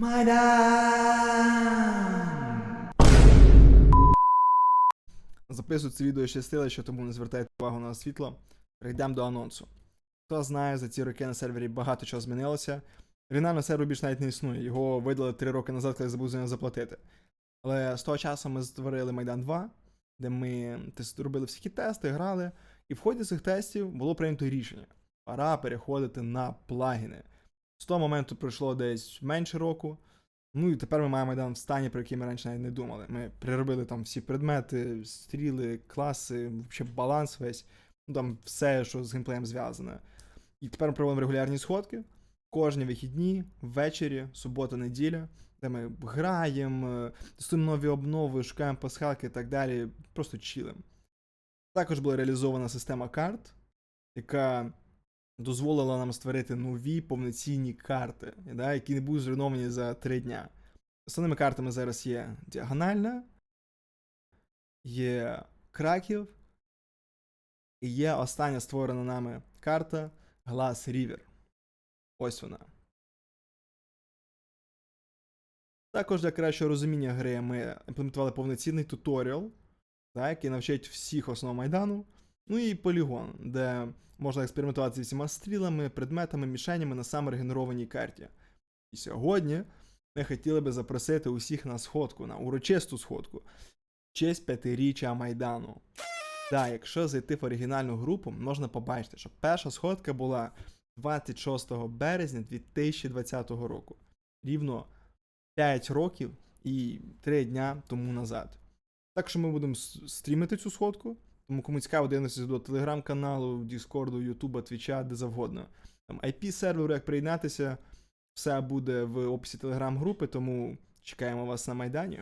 Майдан! Записую це відео ще стилище, тому не звертайте увагу на світло. Перейдемо до анонсу. Хто знає, за ці роки на сервері багато чого змінилося. Оригінально сервер більш навіть не існує. Його видали 3 роки назад, коли забув за нього заплатити. Але з того часу ми створили Майдан 2, де ми робили всі тести, грали. І в ході цих тестів було прийнято рішення: пора переходити на плагіни. З того моменту пройшло десь менше року. Ну і тепер ми маємо майдан в стані, про який ми раніше навіть не думали. Ми переробили там всі предмети, стріли, класи, взагалі баланс весь, ну там все, що з геймплеєм зв'язане. І тепер ми проводимо регулярні сходки. Кожні вихідні, ввечері, субота, неділя, де ми граємо, тестуємо нові обнови, шукаємо пасхалки і так далі, просто чилим. Також була реалізована система карт, яка дозволила нам створити нові повноцінні карти, да, які не будуть зруйновані за три дня. Основними картами зараз є діагональна, є Краків, і є остання створена нами карта Glass River. Ось вона. Також для кращого розуміння гри ми імплементували повноцінний туторіал, да, який навчить всіх основ майдану. Ну і полігон, де можна експериментувати зі всіма стрілами, предметами, мішенями на саморегенерованій карті. І сьогодні ми хотіли би запросити усіх на сходку, на урочисту сходку, честь п'ятиріччя Майдану. Так, якщо зайти в оригінальну групу, можна побачити, що перша сходка була 26 березня 2020 року. Рівно 5 років і 3 дня тому назад. Так що ми будемо стрімити цю сходку. Тому кому цікаво, дивитися до телеграм-каналу, Діскорду, Ютуба, Твіча, де завгодно. Там IP-серверу, як приєднатися, все буде в описі телеграм-групи, тому чекаємо вас на Майдані.